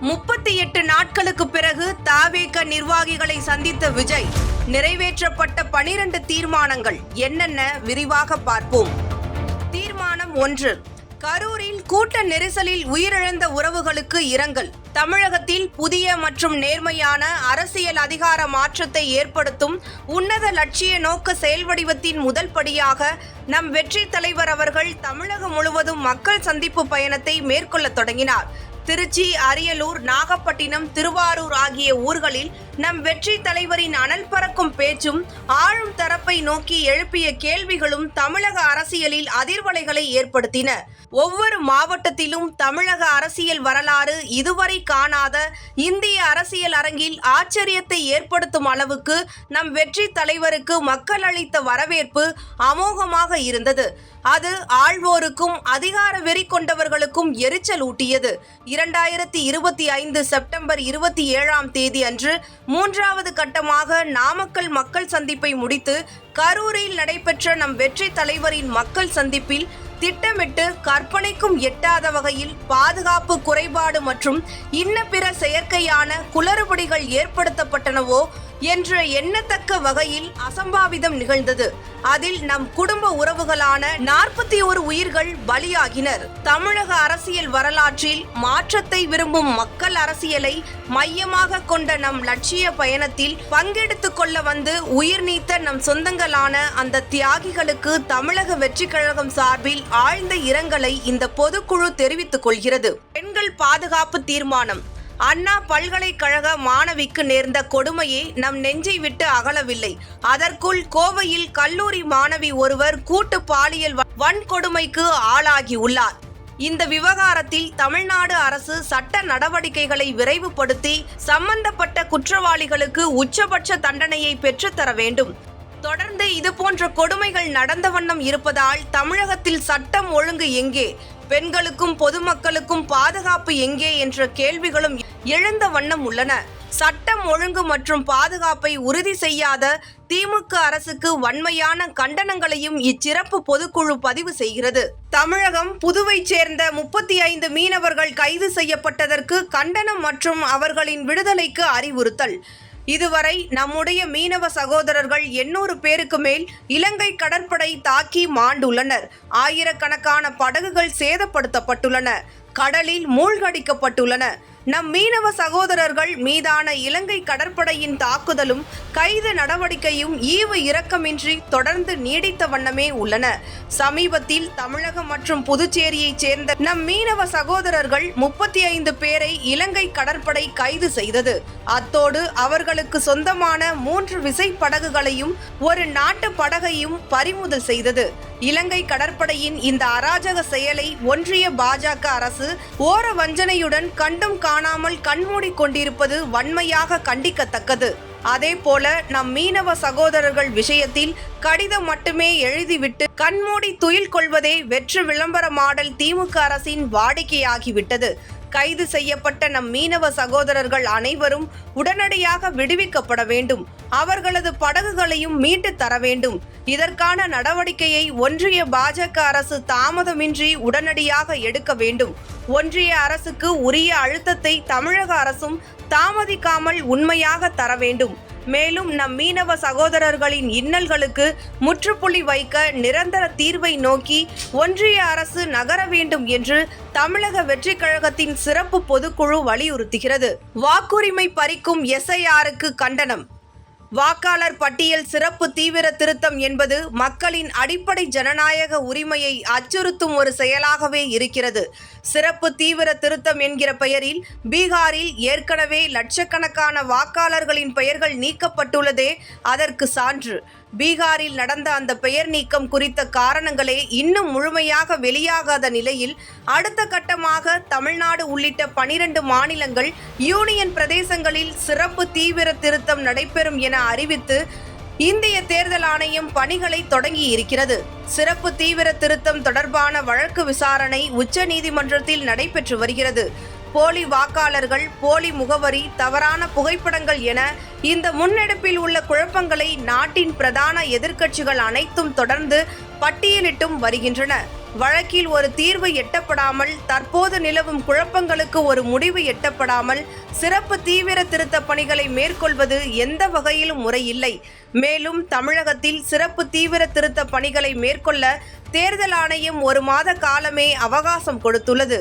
முப்பத்தி எட்டு நாட்களுக்கு பிறகு தாவேக நிர்வாகிகளை சந்தித்த விஜய் நிறைவேற்றப்பட்ட பனிரண்டு தீர்மானங்கள் என்னென்ன விரிவாக பார்ப்போம். தீர்மானம் ஒன்று கரூரில் கூட்ட நெரிசலில் உயிரிழந்த உறவுகளுக்கு இரங்கல். தமிழகத்தில் புதிய மற்றும் நேர்மையான அரசியல் அதிகார மாற்றத்தை ஏற்படுத்தும் உன்னத லட்சிய நோக்க செயல்வடிவத்தின் முதல் படியாக நம் வெற்றி தலைவர் அவர்கள் தமிழகம் முழுவதும் மக்கள் சந்திப்பு பயணத்தை மேற்கொள்ள தொடங்கினார். திருச்சி அரியலூர் நாகப்பட்டினம் திருவாரூர் ஆகிய ஊர்களில் நம் வெற்றி தலைவரின் அனல் பறக்கும் பேச்சும் ஆளும் தரப்பை நோக்கி எழுப்பிய கேள்விகளும் தமிழக அரசியலில் அதிர்வலைகளை ஏற்படுத்தின. ஒவ்வொரு மாவட்டத்திலும் தமிழக அரசியல் வரலாறு இதுவரை காணாத இந்திய அரசியல் அரங்கில் ஆச்சரியத்தை ஏற்படுத்தும் அளவுக்கு நம் வெற்றி தலைவருக்கு மக்கள் அளித்த வரவேற்பு அமோகமாக இருந்தது. அது ஆள்வோருக்கும் அதிகார வெறி கொண்டவர்களுக்கும் எரிச்சல் ஊட்டியது இரண்டாயிரத்தி இருபத்தி ஐந்து செப்டம்பர் இருபத்தி ஏழாம் தேதி அன்று மூன்றாவது கட்டமாக நாமக்கல் மக்கள் சந்திப்பை முடித்து கரூரில் நடைபெற்ற நம் வெற்றி தலைவரின் மக்கள் சந்திப்பில் திட்டமிட்டு கற்பனைக்கும் எட்டாத வகையில் பாதுகாப்பு குறைபாடு மற்றும் இன்ன பிற செயற்கையான குளறுபடிகள் ஏற்படுத்தப்பட்டனவோ என்ற எண்ணத்தக்க வகையில் அசம்பாவிதம் நிகழ்ந்தது. அதில் நம் குடும்ப உறவுகளான நாற்பத்தி ஒரு உயிர்கள் பலியாகினர். தமிழக அரசியல் வரலாற்றில் மாற்றத்தை விரும்பும் மக்கள் அரசியலை மையமாக கொண்ட நம் லட்சிய பயணத்தில் பங்கெடுத்து கொள்ள வந்து உயிர் நீத்த நம் சொந்தங்களான அந்த தியாகிகளுக்கு தமிழக வெற்றி கழகம் சார்பில் ஆழ்ந்த இரங்கலை இந்த பொதுக்குழு தெரிவித்துக் கொள்கிறது. பெண்கள் பாதுகாப்பு தீர்மானம். அண்ணா பல்கலைக்கழக மாணவிக்கு நேர்ந்த கொடுமையே நம் நெஞ்சை விட்டு அகலவில்லை. அதற்குள் கோவையில் கல்லூரி மாணவி ஒருவர் கூட்டு பாலியல் வன்கொடுமைக்கு ஆளாகியுள்ளார் இந்த விவகாரத்தில் தமிழ்நாடு அரசு சட்ட நடவடிக்கைகளை விரைவுபடுத்தி சம்பந்தப்பட்ட குற்றவாளிகளுக்கு உச்சபட்ச தண்டனையை பெற்றுத்தர வேண்டும். தொடர்ந்து இதுபோன்ற கொடுமைகள் நடந்த வண்ணம் இருப்பதால் தமிழகத்தில் சட்டம் ஒழுங்கு எங்கே? பெண்களுக்கும் பொதுமக்களுக்கும் பாதுகாப்பு எங்கே என்ற கேள்விகளும் எழுந்த வண்ணம் உள்ளன. சட்டம் ஒழுங்கு மற்றும் பாதுகாப்பை உறுதி செய்யாத திமுக அரசுக்கு வன்மையான கண்டனங்களையும் இச்சிறப்பு பொதுக்குழு பதிவு செய்கிறது. தமிழகம் புதுவை சேர்ந்த முப்பத்தி ஐந்து மீனவர்கள் கைது செய்யப்பட்டதற்கு கண்டனம் மற்றும் அவர்களின் விடுதலைக்கு அறிவுறுத்தல். இதுவரை நம்முடைய மீனவ சகோதரர்கள் எண்ணூறு பேருக்கு மேல் இலங்கை கடற்படை தாக்கி மாண்டுள்ளனர். ஆயிரக்கணக்கான படகுகள் சேதப்படுத்தப்பட்டுள்ளன. கடலில் மூழ்கடிக்கப்பட்டுள்ளன. நம் மீனவ சகோதரர்கள் மீதான இலங்கை கடற்படையின் தாக்குதலும் கைது நடவடிக்கையும் ஈவு இரக்கமின்றி தொடர்ந்து நீடித்த வண்ணமே உள்ளன. சமீபத்தில் தமிழகம் மற்றும் புதுச்சேரியைச் சேர்ந்த நம் மீனவ சகோதரர்கள் முப்பத்தி ஐந்து பேரை இலங்கை கடற்படை கைது செய்தது. அத்தோடு அவர்களுக்கு சொந்தமான மூன்று விசை படகுகளையும் ஒரு நாட்டு படகையும் பறிமுதல் செய்தது. இலங்கை கடற்படையின் இந்த அராஜக செயலை ஒன்றிய பாஜக அரசு ஓர வஞ்சனையுடன் கண்டும் காணாமல் கண்மூடி கொண்டிருப்பது வன்மையாக கண்டிக்கத்தக்கது. அதே போல நம் மீனவ சகோதரர்கள் விஷயத்தில் கடிதம் மட்டுமே எழுதிவிட்டு கண்மூடி துயில் கொள்வதே வெற்று விளம்பர மாடல் திமுக அரசின் வாடிக்கையாகிவிட்டது. கைது செய்யப்பட்ட நம் மீனவ சகோதரர்கள் அனைவரும் உடனடியாக விடுவிக்கப்பட வேண்டும். அவர்களது படகுகளையும் மீட்டு தர வேண்டும். இதற்கான நடவடிக்கையை ஒன்றிய பாஜக அரசு தாமதமின்றி உடனடியாக எடுக்க வேண்டும். ஒன்றிய அரசுக்கு உரிய அழுத்தத்தை தமிழக அரசும் தாமதிக்காமல் உண்மையாக தர வேண்டும். மேலும் நம் மீனவ சகோதரர்களின் இன்னல்களுக்கு முற்றுப்புள்ளி வைக்க நிரந்தர தீர்வை நோக்கி ஒன்றிய அரசு நகர வேண்டும் என்று தமிழக வெற்றிக் கழகத்தின் சிறப்பு பொதுக்குழு வலியுறுத்துகிறது. வாக்குரிமை பறிக்கும் எஸ்ஐஆருக்கு கண்டனம். வாக்காளர் பட்டியல் சிறப்பு தீவிர திருத்தம் என்பது மக்களின் அடிப்படை ஜனநாயக உரிமையை அச்சுறுத்தும் ஒரு செயலாகவே இருக்கிறது. சிறப்பு தீவிர திருத்தம் என்கிற பெயரில் பீகாரில் ஏற்கனவே லட்சக்கணக்கான வாக்காளர்களின் பெயர்கள் நீக்கப்பட்டுள்ளதே அதற்கு சான்று. பீகாரில் நடந்த அந்த பெயர் நீக்கம் குறித்த காரணங்களே இன்னும் முழுமையாக வெளியாகாத நிலையில் அடுத்த கட்டமாக தமிழ்நாடு உள்ளிட்ட பனிரெண்டு மாநிலங்கள் யூனியன் பிரதேசங்களில் சிறப்பு தீவிர திருத்தம் நடைபெறும் என அறிவித்து இந்திய தேர்தல் ஆணையம் பணிகளை தொடங்கி இருக்கிறது சிறப்பு தீவிர திருத்தம் தொடர்பான வழக்கு விசாரணை உச்ச நீதிமன்றத்தில் நடைபெற்று வருகிறது. போலி வாக்காளர்கள் போலி முகவரி தவறான புகைப்படங்கள் என இந்த முன்னெடுப்பில் உள்ள குழப்பங்களை நாட்டின் பிரதான எதிர்க்கட்சிகள் அனைத்தும் தொடர்ந்து பட்டியலிட்டும் வருகின்றன. வழக்கில் ஒரு தீர்வு எட்டப்படாமல் தற்போது நிலவும் குழப்பங்களுக்கு ஒரு முடிவு எட்டப்படாமல் சிறப்பு தீவிர திருத்த பணிகளை மேற்கொள்வது எந்த வகையிலும் முறையில்லை. மேலும் தமிழகத்தில் சிறப்பு தீவிர திருத்த பணிகளை மேற்கொள்ள தேர்தல் ஆணையம் ஒரு மாத காலமே அவகாசம் கொடுத்துள்ளது.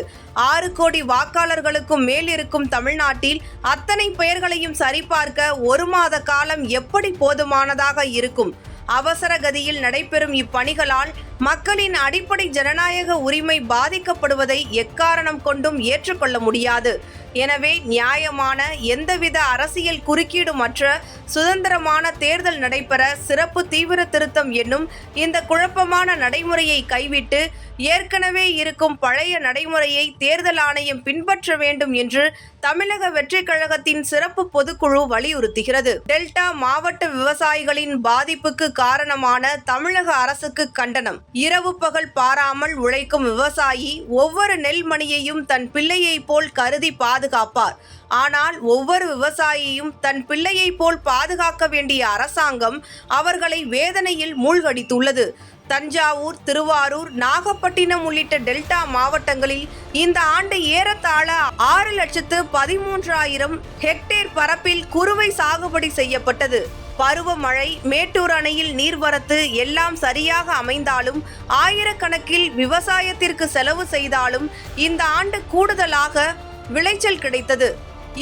ஆறு கோடி வாக்காளர்களுக்கும் மேல் இருக்கும் தமிழ்நாட்டில் அத்தனை பெயர்களையும் சரிபார்க்க ஒரு மாத காலம் எப்படி போதுமானதாக இருக்கும்? அவசர கதியில் நடைபெறும் இப்பணிகளால் மக்களின் அடிப்படை ஜனநாயக உரிமை பாதிக்கப்படுவதை எக்காரணம் கொண்டும் ஏற்றுக்கொள்ள முடியாது. எனவே நியாயமான எந்தவித அரசியல் குறுக்கீடுமற்ற சுதந்திரமான தேர்தல் நடைபெற சிறப்பு தீவிர திருத்தம் என்னும் இந்த குழப்பமான நடைமுறையை கைவிட்டு ஏற்கனவே இருக்கும் பழைய நடைமுறையை தேர்தல் ஆணையம் பின்பற்ற வேண்டும் என்று தமிழக வெற்றிக் கழகத்தின் சிறப்பு பொதுக்குழு வலியுறுத்துகிறது. டெல்டா மாவட்ட விவசாயிகளின் பாதிப்புக்கு காரணமான தமிழக அரசுக்கு கண்டனம். இரவு பகல் பாராமல் உழைக்கும் விவசாயி ஒவ்வொரு நெல்மணியையும் தன் பிள்ளையைப் போல் கருதி பாதுகாப்பார். ஆனால் ஒவ்வொரு விவசாயியும் தன் பிள்ளையைப் போல் பாதுகாக்க வேண்டிய அரசாங்கம் அவர்களை வேதனையில் மூழ்கடித்துள்ளது. தஞ்சாவூர் திருவாரூர் நாகப்பட்டினம் உள்ளிட்ட டெல்டா மாவட்டங்களில் இந்த ஆண்டு ஏறத்தாழ ஆறு லட்சத்து பதிமூன்றாயிரம் ஹெக்டேர் பரப்பில் குறுவை சாகுபடி செய்யப்பட்டது. பருவமழை மேட்டூர் அணையில் நீர்வரத்து எல்லாம் சரியாக அமைந்தாலும் ஆயிரக்கணக்கில் விவசாயத்திற்கு செலவு செய்தாலும் இந்த ஆண்டு கூடுதலாக விளைச்சல் கிடைத்தது.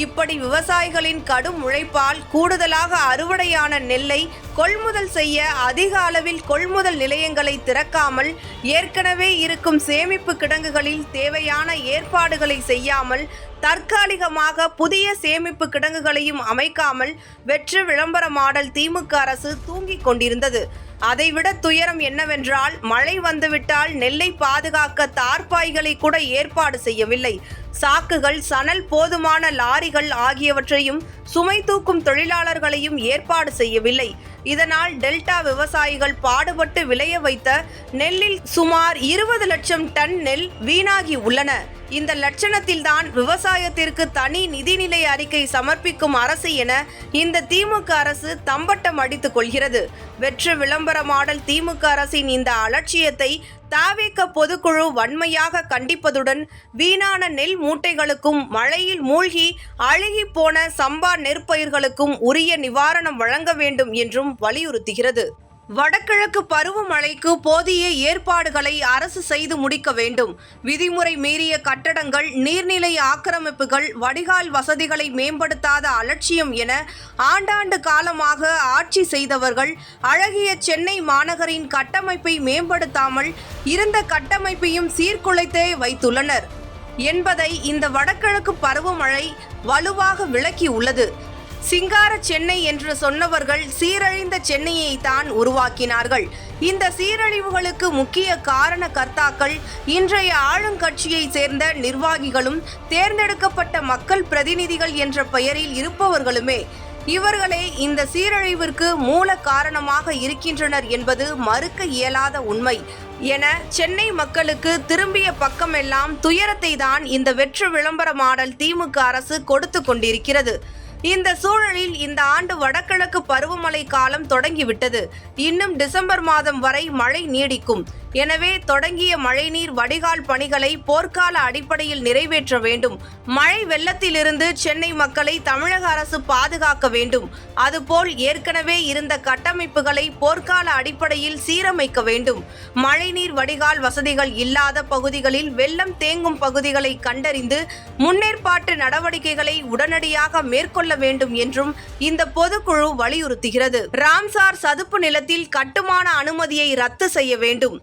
இப்படி விவசாயிகளின் கடும் உழைப்பால் கூடுதலாக அறுவடையான நெல்லை கொள்முதல் செய்ய அதிக அளவில் கொள்முதல் நிலையங்களை திறக்காமல் ஏற்கனவே இருக்கும் சேமிப்பு கிடங்குகளில் தேவையான ஏற்பாடுகளை செய்யாமல் தற்காலிகமாக புதிய சேமிப்பு கிடங்குகளையும் அமைக்காமல் வெற்று விளம்பர மாடல் திமுக அரசு தூங்கிக் கொண்டிருந்தது. அதைவிட துயரம் என்னவென்றால் மழை வந்துவிட்டால் நெல்லை பாதுகாக்க தார்பாய்களை கூட ஏற்பாடு செய்யவில்லை. சாக்குகள் சணல் போதுமான லாரிகள் ஆகியவற்றையும் சுமை தூக்கும் தொழிலாளர்களையும் ஏற்பாடு செய்யவில்லை. இதனால் டெல்டா விவசாயிகள் பாடுபட்டு விளைய வைத்த நெல்லில் சுமார் இருபது லட்சம் டன் நெல் வீணாகி உள்ளன. இந்த லட்சணத்தில்தான் விவசாயத்திற்கு தனி நிதிநிலை அறிக்கை சமர்ப்பிக்கும் அரசு என இந்த திமுக அரசு தம்பட்டம் அடித்துக் கொள்கிறது. வெற்று விளம்பர மாடல் திமுக அரசின் இந்த அலட்சியத்தை தாவேக்க பொதுக்குழு வன்மையாக கண்டிப்பதுடன் வீணான நெல் மூட்டைகளுக்கும் மழையில் மூழ்கி அழுகி போன சம்பா நெற்பயிர்களுக்கும் உரிய நிவாரணம் வழங்க வேண்டும் என்றும் வலியுறுத்துகிறது. வடகிழக்கு பருவமழைக்கு போதிய ஏற்பாடுகளை அரசு செய்து முடிக்க வேண்டும். விதிமுறை மீறிய கட்டடங்கள் நீர்நிலை ஆக்கிரமிப்புகள் வடிகால் வசதிகளை மேம்படுத்தாத அலட்சியம் என ஆண்டாண்டு காலமாக ஆட்சி செய்தவர்கள் அழகிய சென்னை மாநகரின் கட்டமைப்பை மேம்படுத்தாமல் இருந்த கட்டமைப்பையும் சீர்குலைத்தே வைத்துள்ளனர். என்பதை இந்த வடகிழக்கு பருவமழை வலுவாக விளக்கியுள்ளது. சிங்கார சென்னை என்று சொன்னவர்கள் சீரழிந்த சென்னையை தான் உருவாக்கினார்கள். இந்த சீரழிவுகளுக்கு முக்கிய காரண கர்த்தாக்கள் இன்றைய ஆளுங்கட்சியை சேர்ந்த நிர்வாகிகளும் தேர்ந்தெடுக்கப்பட்ட மக்கள் பிரதிநிதிகள் என்ற பெயரில் இருப்பவர்களுமே இவர்களே இந்த சீரழிவிற்கு மூல காரணமாக இருக்கின்றனர் என்பது மறுக்க இயலாத உண்மை. என சென்னை மக்களுக்கு திரும்பிய பக்கமெல்லாம் துயரத்தை தான் இந்த வெற்று விளம்பர மாடல் திமுக அரசு கொடுத்து கொண்டிருக்கிறது. இந்த சூழலில் இந்த ஆண்டு வடகிழக்கு பருவமழை காலம் தொடங்கிவிட்டது. இன்னும் டிசம்பர் மாதம் வரை மழை நீடிக்கும். எனவே தொடங்கிய மழைநீர் வடிகால் பணிகளை போர்க்கால அடிப்படையில் நிறைவேற்ற வேண்டும். மழை வெள்ளத்திலிருந்து சென்னை மக்களை தமிழக அரசு பாதுகாக்க வேண்டும். அதுபோல் ஏற்கனவே இருந்த கட்டமைப்புகளை போர்க்கால அடிப்படையில் சீரமைக்க வேண்டும். மழைநீர் வடிகால் வசதிகள் இல்லாத பகுதிகளில் வெள்ளம் தேங்கும் பகுதிகளை கண்டறிந்து முன்னேற்பாட்டு நடவடிக்கைகளை உடனடியாக மேற்கொள்ள வேண்டும் என்றும் இந்த பொதுக்குழு வலியுறுத்துகிறது. ராம்சார் சதுப்பு நிலத்தில் கட்டுமான அனுமதியை ரத்து செய்ய வேண்டும்.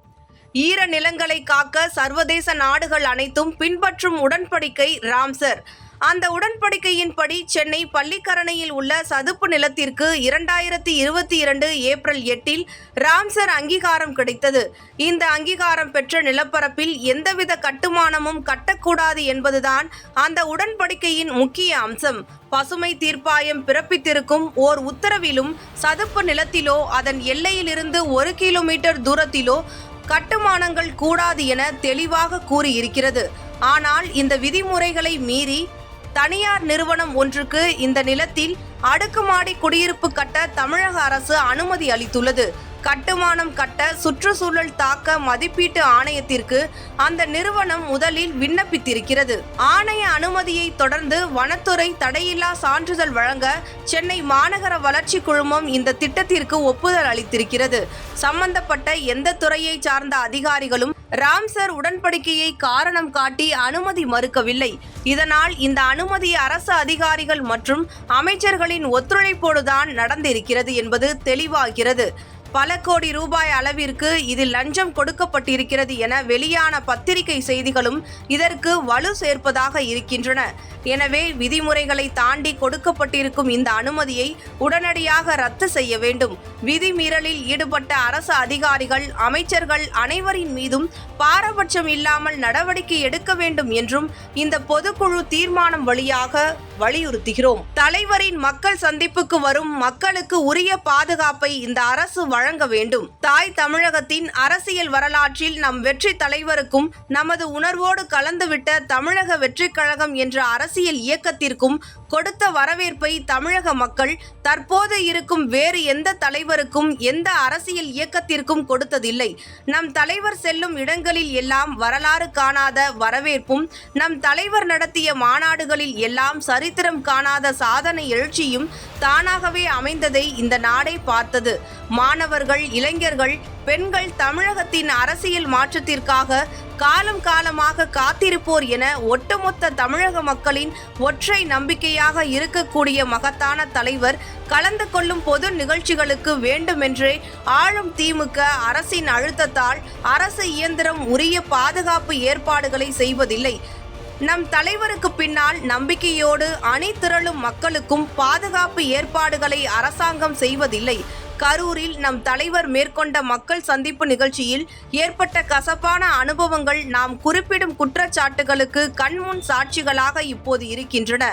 ஈர நிலங்களை காக்க சர்வதேச நாடுகள் அனைத்தும் பின்பற்றும் உடன்படிக்கை ராம்சர். அந்த உடன்படிக்கையின்படி சென்னை பள்ளிக்கரணையில் உள்ள சதுப்பு நிலத்திற்கு இரண்டாயிரத்தி இருபத்தி இரண்டு ஏப்ரல் எட்டில் ராம்சர் அங்கீகாரம் கிடைத்தது. இந்த அங்கீகாரம் பெற்ற நிலப்பரப்பில் எந்தவித கட்டுமானமும் கட்டக்கூடாது என்பதுதான் அந்த உடன்படிக்கையின் முக்கிய அம்சம். பசுமை தீர்ப்பாயம் பிறப்பித்திருக்கும் ஓர் உத்தரவிலும் சதுப்பு நிலத்திலோ அதன் எல்லையிலிருந்து ஒரு கிலோமீட்டர் தூரத்திலோ கட்டுமானங்கள் கூடாது என தெளிவாக கூறியிருக்கிறது. ஆனால் இந்த விதிமுறைகளை மீறி தனியார் நிறுவனம் ஒன்றுக்கு இந்த நிலத்தில் அடுக்குமாடி குடியிருப்பு கட்ட தமிழக அரசு அனுமதி அளித்துள்ளது. கட்டுமானம் கட்ட சுற்றுச்சூழல் தாக்க மதிப்பீட்டு ஆணையத்திற்கு அந்த நிறுவனம் முதலில் விண்ணப்பித்திருக்கிறது. ஆணைய அனுமதியை தொடர்ந்து வனத்துறை தடையில்லா சான்றிதழ் வழங்க சென்னை மாநகர வளர்ச்சி குழுமம் இந்த திட்டத்திற்கு ஒப்புதல் அளித்திருக்கிறது. சம்பந்தப்பட்ட எந்த துறையை சார்ந்த அதிகாரிகளும் ராம்சர் உடன்படிக்கையை காரணம் காட்டி அனுமதி மறுக்கவில்லை. இதனால் இந்த அனுமதி அரசு அதிகாரிகள் மற்றும் அமைச்சர்களின் ஒத்துழைப்போடுதான் நடந்திருக்கிறது என்பது தெளிவாகிறது. பல கோடி ரூபாய் அளவிற்கு இதில் லஞ்சம் கொடுக்கப்பட்டிருக்கிறது என வெளியான பத்திரிகை செய்திகளும் இதற்கு வலு சேர்ப்பதாக இருக்கின்றன. எனவே விதிமுறைகளை தாண்டி கொடுக்கப்பட்டிருக்கும் இந்த அனுமதியை உடனடியாக ரத்து செய்ய வேண்டும். விதிமீறலில் ஈடுபட்ட அரசு அதிகாரிகள் அமைச்சர்கள் அனைவரின் மீதும் பாரபட்சம் இல்லாமல் நடவடிக்கை எடுக்க வேண்டும் என்றும் இந்த பொதுக்குழு தீர்மானம் வழியாக வலியுறுத்துகிறோம். தலைவரின் மக்கள் சந்திப்புக்கு வரும் மக்களுக்கு உரிய பாதுகாப்பை இந்த அரசு வழங்க வேண்டும். தாய் தமிழகத்தின் அரசியல் வரலாற்றில் நம் வெற்றி தலைவருக்கும் நமது உணர்வோடு கலந்துவிட்ட தமிழக வெற்றிக் கழகம் என்ற அரசியல் இயக்கத்திற்கும் கொடுத்த வரவேற்பை தமிழக மக்கள் தற்போது இருக்கும் வேறு எந்த தலைவருக்கும் எந்த அரசியல் இயக்கத்திற்கும் கொடுத்ததில்லை. நம் தலைவர் செல்லும் இடங்களில் எல்லாம் வரலாறு காணாத வரவேற்பும் நம் தலைவர் நடத்திய மாநாடுகளில் எல்லாம் சரித்திரம் காணாத சாதனை எழுச்சியும் தானாகவே அமைந்ததை இந்த நாடே பார்த்தது. மாணவர்கள் இளைஞர்கள் பெண்கள் தமிழகத்தின் அரசியல் மாற்றத்திற்காக காலம் காலமாக காத்திருப்போர் என ஒட்டுமொத்த தமிழக மக்களின் ஒற்றை நம்பிக்கையாக இருக்கக்கூடிய மகத்தான தலைவர் கலந்து கொள்ளும் பொது நிகழ்ச்சிகளுக்கு வேண்டுமென்றே ஆளும் திமுக அரசின் அழுத்தத்தால் அரசு இயந்திரம் உரிய பாதுகாப்பு ஏற்பாடுகளை செய்வதில்லை. நம் தலைவருக்கு பின்னால் நம்பிக்கையோடு அணி திரளும் மக்களுக்கும் பாதுகாப்பு ஏற்பாடுகளை அரசாங்கம் செய்வதில்லை. கரூரில் நம் தலைவர் மேற்கொண்ட மக்கள் சந்திப்பு நிகழ்ச்சியில் ஏற்பட்ட கசப்பான அனுபவங்கள் நாம் குறிப்பிடும் குற்றச்சாட்டுகளுக்கு கண்முன் சாட்சிகளாக இப்போது இருக்கின்றன.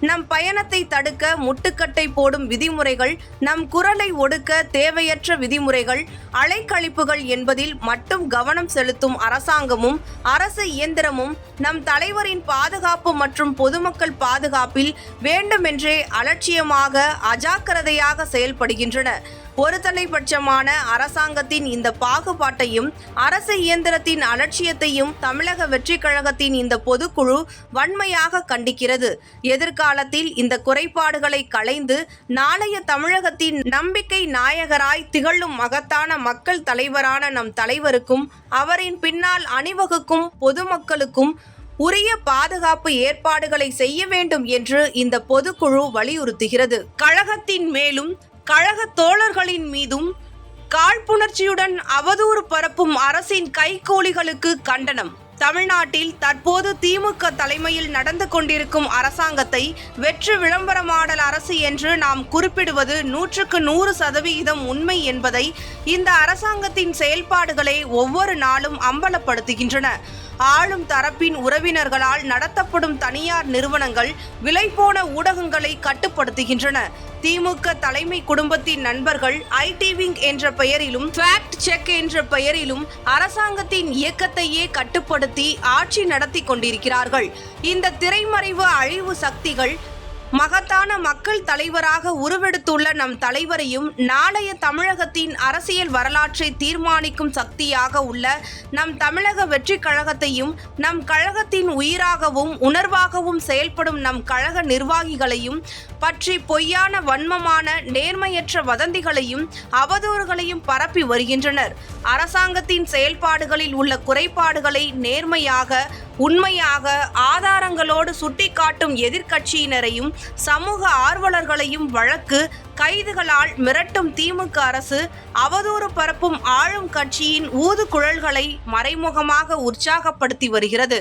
நம் பயணத்தை தடுக்க முட்டுக்கட்டை போடும் விதிமுறைகள் நம் குரலை ஒடுக்க தேவையற்ற விதிமுறைகள் அலைக்கழிப்புகள் என்பதில் மட்டும் கவனம் செலுத்தும் அரசாங்கமும் அரசு இயந்திரமும் நம் தலைவரின் பாதுகாப்பு மற்றும் பொதுமக்கள் பாதுகாப்பில் வேண்டுமென்றே அலட்சியமாக அஜாக்கிரதையாக செயல்படுகின்றன. ஒரு தலைபட்சமான அரசாங்கத்தின் இந்த பாகுபாட்டையும் அரசு இயந்திரத்தின் அலட்சியத்தையும் தமிழக வெற்றிக் கழகத்தின் இந்த பொதுக்குழு வன்மையாக கண்டிக்கிறது. எதிர்காலத்தில் இந்த குறைபாடுகளை களைந்து நாளைய தமிழகத்தின் நம்பிக்கை நாயகராய் திகழும் மகத்தான மக்கள் தலைவரான நம் தலைவருக்கும் அவரின் பின்னால் அணிவகுக்கும் பொதுமக்களுக்கும் உரிய பாதுகாப்பு ஏற்பாடுகளை செய்ய வேண்டும் என்று இந்த பொதுக்குழு வலியுறுத்துகிறது. கழகத்தின் மேலும் கழக தோழர்களின் மீதும் காழ்ப்புணர்ச்சியுடன் அவதூறு பரப்பும் அரசின் கைகூலிகளுக்கு கண்டனம். தமிழ்நாட்டில் தற்போது திமுக தலைமையில் நடந்து கொண்டிருக்கும் அரசாங்கத்தை வெற்று விளம்பரமாடல் அரசு என்று நாம் குறிப்பிடுவது நூற்றுக்கு நூறு சதவிகிதம் உண்மை என்பதை இந்த அரசாங்கத்தின் செயல்பாடுகளை ஒவ்வொரு நாளும் அம்பலப்படுத்துகின்றன. ஆளும் தரப்பின் உறவினர்களால் நடத்தப்படும் தனியார் நிறுவனங்கள் விலைபோன ஊடகங்களை கட்டுப்படுத்துகின்றன. திமுக தலைமை குடும்பத்தின் நண்பர்கள் ஐடி விங் என்ற பெயரிலும் ஃபேக்ட் செக் என்ற பெயரிலும் அரசாங்கத்தின் இயக்கத்தையே கட்டுப்படுத்தி ஆட்சி நடத்தி கொண்டிருக்கிறார்கள். இந்த திரைமறைவு அழிவு சக்திகள் மகத்தான மக்கள் தலைவராக உருவெடுத்துள்ள நம் தலைவரையும் நாளைய தமிழகத்தின் அரசியல் வரலாற்றை தீர்மானிக்கும் சக்தியாக உள்ள நம் தமிழக வெற்றி கழகத்தையும் நம் கழகத்தின் உயிராகவும் உணர்வாகவும் செயல்படும் நம் கழக நிர்வாகிகளையும் பற்றி பொய்யான வன்மமான நேர்மையற்ற வதந்திகளையும் அவதூறுகளையும் பரப்பி வருகின்றனர். அரசாங்கத்தின் செயல்பாடுகளில் உள்ள குறைபாடுகளை நேர்மையாக உண்மையாக ஆதாரங்களோடு சுட்டிக்காட்டும் எதிர்க்கட்சியினரையும் சமூக ஆர்வலர்களையும் வழக்கு கைதுகளால் மிரட்டும் திமுக அரசு அவதூறு பரப்பும் ஆளும் கட்சியின் ஊதுகுழல்களை மறைமுகமாக உற்சாகப்படுத்தி வருகிறது.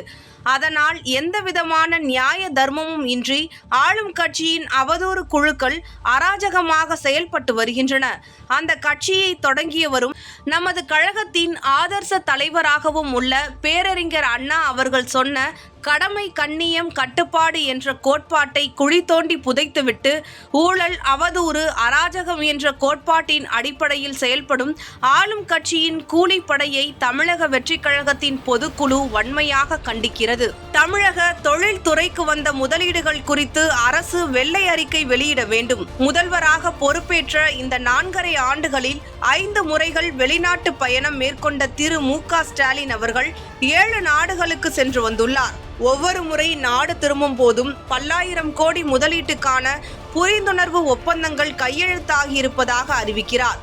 அதனால் எந்தவிதமான நியாய தர்மமும் இன்றி ஆளும் கட்சியின் அவதூறு குழுக்கள் அராஜகமாக செயல்பட்டு வருகின்றன. அந்த கட்சியை தொடங்கியவரும் நமது கழகத்தின் ஆதர்ச தலைவராகவும் உள்ள பேரறிஞர் அண்ணா அவர்கள் சொன்ன கடமை கண்ணியம் கட்டுப்பாடு என்ற கோட்பாட்டை குழி தோண்டி புதைத்துவிட்டு ஊழல் அவதூறு அராஜகம் என்ற கோட்பாட்டின் அடிப்படையில் செயல்படும் ஆளும் கட்சியின் கூலிப்படையை தமிழக வெற்றிக் கழகத்தின் பொதுக்குழு வன்மையாக கண்டிக்கிறது. தமிழக தொழில்துறைக்கு வந்த முதலீடுகள் குறித்து அரசு வெள்ளை அறிக்கை வெளியிட வேண்டும். முதல்வராக பொறுப்பேற்ற இந்த நான்கரை ஆண்டுகளில் ஐந்து முறைகள் வெளிநாட்டு பயணம் மேற்கொண்ட திரு மு க ஸ்டாலின் அவர்கள் ஏழு நாடுகளுக்கு சென்று வந்துள்ளார். ஒவ்வொரு முறை நாடு திரும்பும் போதும் பல்லாயிரம் கோடி முதலீட்டுக்கான புரிந்துணர்வு ஒப்பந்தங்கள் கையெழுத்தாகியிருப்பதாக அறிவிக்கிறார்.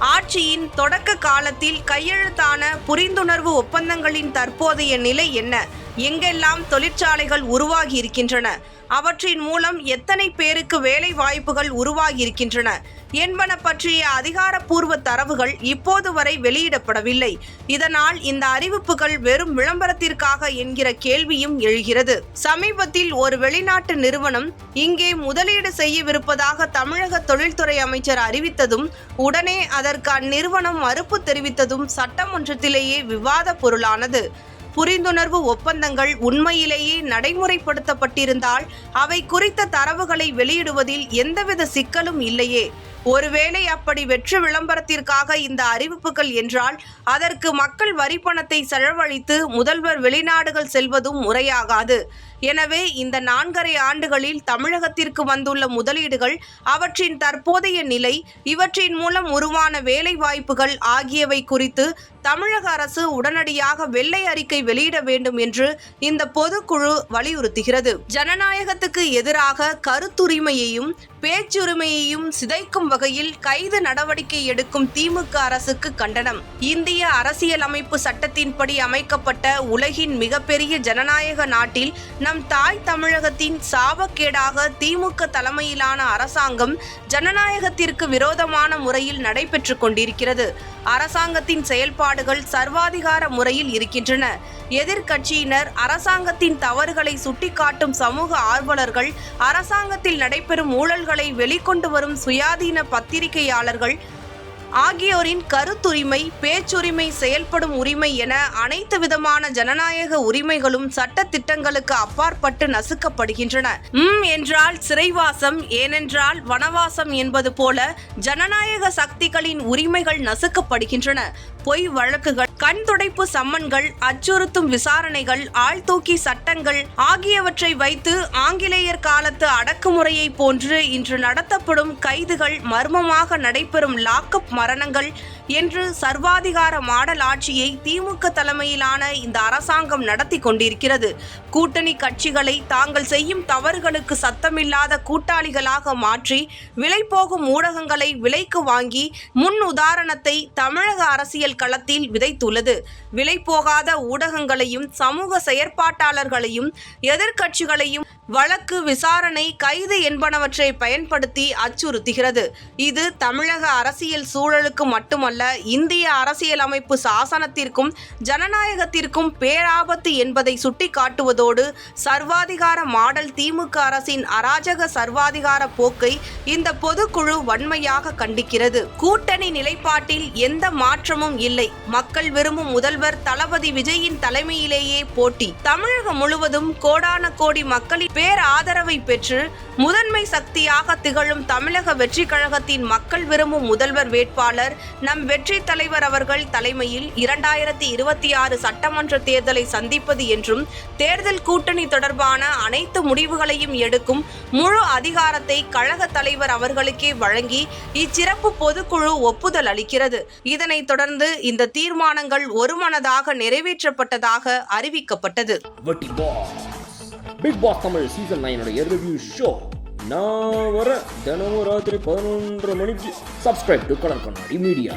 ஆட்சியின் தொடக்க காலத்தில் கையெழுத்தான புரிந்துணர்வு ஒப்பந்தங்களின் தற்போதைய நிலை என்ன? எங்கெல்லாம் தொழிற்சாலைகள் உருவாகி இருக்கின்றன அவற்றின் மூலம் எத்தனை பேருக்கு வேலை வாய்ப்புகள் உருவாகி இருக்கின்றன என்பன பற்றிய அதிகாரப்பூர்வ தரவுகள் இப்போது வரை வெளியிடப்படவில்லை. இதனால் இந்த அறிவிப்புகள் வெறும் விளம்பரத்திற்காக என்கிற கேள்வியும் எழுகிறது. சமீபத்தில் ஒரு வெளிநாட்டு நிறுவனம் இங்கே முதலீடு செய்யவிருப்பதாக தமிழக தொழில்துறை அமைச்சர் அறிவித்ததும் உடனே அதற்கு அந்நிறுவனம் மறுப்பு தெரிவித்ததும் சட்டமன்றத்திலேயே விவாத பொருளானது. புரிந்துணர்வு ஒப்பந்தங்கள் உண்மையிலேயே நடைமுறைப்படுத்தப்பட்டிருந்தால் அவை குறித்த தரவுகளை வெளியிடுவதில் எந்தவித சிக்கலும் இல்லையே. ஒருவேளை அப்படி வெற்று விளம்பரத்திற்காக இந்த அறிவிப்புகள் என்றால் அதற்கு மக்கள் வரிப்பணத்தை செலவழித்து முதல்வர் வெளிநாடுகள் செல்வதும் முறையாகாது. எனவே இந்த நான்கரை ஆண்டுகளில் தமிழகத்திற்கு வந்துள்ள முதலீடுகள் அவற்றின் தற்போதைய நிலை இவற்றின் மூலம் உருவான வேலை வாய்ப்புகள் ஆகியவை குறித்து தமிழக அரசு உடனடியாக வெள்ளை அறிக்கை வெளியிட வேண்டும் என்று இந்த பொதுக்குழு வலியுறுத்துகிறது. ஜனநாயகத்துக்கு எதிராக கருத்துரிமையையும் பேச்சுரிமையையும் சிதைக்கும் வகையில் கைது நடவடிக்கை எடுக்கும் திமுக அரசுக்கு கண்டனம். இந்திய அரசியலமைப்பு சட்டத்தின்படி அமைக்கப்பட்ட உலகின் மிகப்பெரிய ஜனநாயக நாட்டில் நம் தாய் தமிழகத்தின் சாபக்கேடாக திமுக தலைமையிலான அரசாங்கம் ஜனநாயகத்திற்கு விரோதமான முறையில் நடைபெற்றுக் கொண்டிருக்கிறது. அரசாங்கத்தின் செயல்பாடுகள் சர்வாதிகார முறையில் இருக்கின்றன. எதிர்க்கட்சியினர் அரசாங்கத்தின் தவறுகளை சுட்டிக்காட்டும் சமூக ஆர்வலர்கள் அரசாங்கத்தில் நடைபெறும் ஊழல்கள் வெளிக்கொண்டு வரும் சுயாதீன பத்திரிகையாளர்கள் ஆகியோரின் கருத்துரிமை பேச்சுரிமை செயல்படும் உரிமை என அனைத்து விதமான ஜனநாயக உரிமைகளும் சட்ட திட்டங்களுக்கு அப்பாற்பட்டு நசுக்கப்படுகின்றன. உம் என்றால் சிறைவாசம் ஏனென்றால் வனவாசம் என்பது போல ஜனநாயக சக்திகளின் உரிமைகள் நசுக்கப்படுகின்றன. பொய் வழக்குகள் கண் துடைப்பு சம்மன்கள் அச்சுறுத்தும் விசாரணைகள் ஆழ்தூக்கி சட்டங்கள் ஆகியவற்றை வைத்து ஆங்கிலேயர் காலத்து அடக்குமுறையை போன்று இன்று நடத்தப்படும் கைதுகள் மர்மமாக நடைபெறும் லாக்அப் மரணங்கள் என்று சர்வாதிகார மாடல் ஆட்சியை திமுக தலைமையிலான இந்த அரசாங்கம் நடத்தி கொண்டிருக்கிறது. கூட்டணி கட்சிகளை தாங்கள் செய்யும் தவறுகளுக்கு சத்தமில்லாத கூட்டாளிகளாக மாற்றி விலை போகும் ஊடகங்களை விலைக்கு வாங்கி முன் உதாரணத்தை தமிழக அரசியல் களத்தில் விதைத்துள்ளது. விலை போகாத ஊடகங்களையும் சமூக செயற்பாட்டாளர்களையும் எதிர்க்கட்சிகளையும் வழக்கு விசாரணை கைது என்பனவற்றை பயன்படுத்தி அச்சுறுத்துகிறது. இது தமிழக அரசியல் சூழலுக்கு மட்டுமல்ல இந்திய அரசியலமைப்பு சாசனத்திற்கும் ஜனநாயகத்திற்கும் பேராபத்து என்பதை சுட்டிக்காட்டுவதோடு சர்வாதிகார மாடல் திமுக அரசின் அராஜக சர்வாதிகார போக்கை இந்த பொதுக்குழு வன்மையாக கண்டிக்கிறது. கூட்டணி நிலைப்பாட்டில் எந்த மாற்றமும் இல்லை. மக்கள் விரும்பும் முதல்வர் தளபதி விஜயின் தலைமையிலேயே போட்டி. தமிழகம் முழுவதும் கோடான கோடி மக்களின் பேர் ஆதரவை பெற்று முதன்மை சக்தியாக திகழும் தமிழக வெற்றி கழகத்தின் மக்கள் விரும்பும் முதல்வர் வேட்பாளர் நம் வெற்றி தலைவர் அவர்கள் தலைமையில் இரண்டாயிரத்தி இருபத்தி ஆறு சட்டமன்ற தேர்தலை சந்திப்பது என்றும் தேர்தல் கூட்டணி தொடர்பான அனைத்து முடிவுகளையும் எடுக்கும் முழு அதிகாரத்தை கழக தலைவர் அவர்களுக்கே வழங்கி இச்சிறப்பு பொதுக்குழு ஒப்புதல் அளிக்கிறது. இதனைத் தொடர்ந்து இந்த தீர்மானங்கள் ஒருமனதாக நிறைவேற்றப்பட்டதாக அறிவிக்கப்பட்டது. Bigg Boss. தமிழ் சீசன் நைனோட ரிவ்யூ ஷோ நான் வர தினமும் ராத்திரி பதினொன்றரை மணிக்கு subscribe to colour Kannadi media